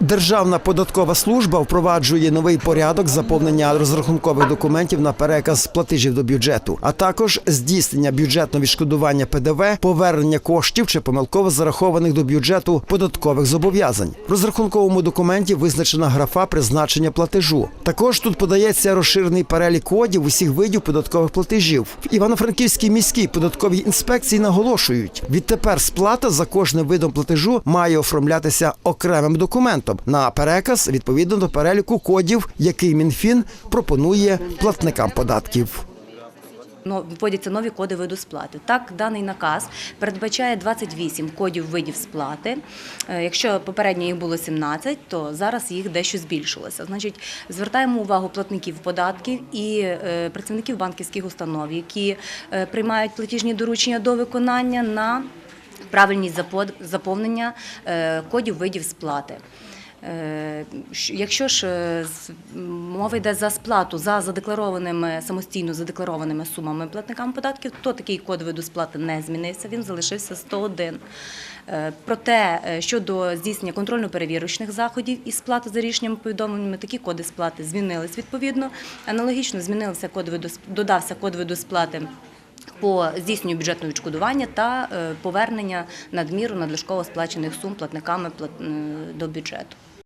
Державна податкова служба впроваджує новий порядок заповнення розрахункових документів на переказ платежів до бюджету, а також здійснення бюджетного відшкодування ПДВ, повернення коштів чи помилково зарахованих до бюджету податкових зобов'язань. В розрахунковому документі визначена графа призначення платежу. Також тут подається розширений перелік кодів усіх видів податкових платежів. В Івано-Франківській міській податковій інспекції наголошують, відтепер сплата за кожним видом платежу має оформлятися окремим документом на переказ відповідно до переліку кодів, який МінФін пропонує платникам податків. Вводяться нові коди виду сплати. Так, даний наказ передбачає 28 кодів видів сплати. Е, Якщо попередньо їх було 17, то зараз їх дещо збільшилося. Значить, звертаємо увагу платників податків і е, працівників банківських установ, які е, приймають платіжні доручення до виконання на правильність заповнення кодів видів сплати. Е, Якщо ж е, мова йде за сплату за задекларованими самостійно задекларованими сумами платникам податків, то такий код виду сплати не змінився. Він залишився 101. Е, Проте щодо здійснення контрольно-перевірочних заходів і сплати за рішеннями повідомленнями, такі коди сплати змінились відповідно. Аналогічно змінився код виду додався код виду сплати по здійсненню бюджетного відшкодування та повернення надміру надлишково сплачених сум платниками плат- до бюджету.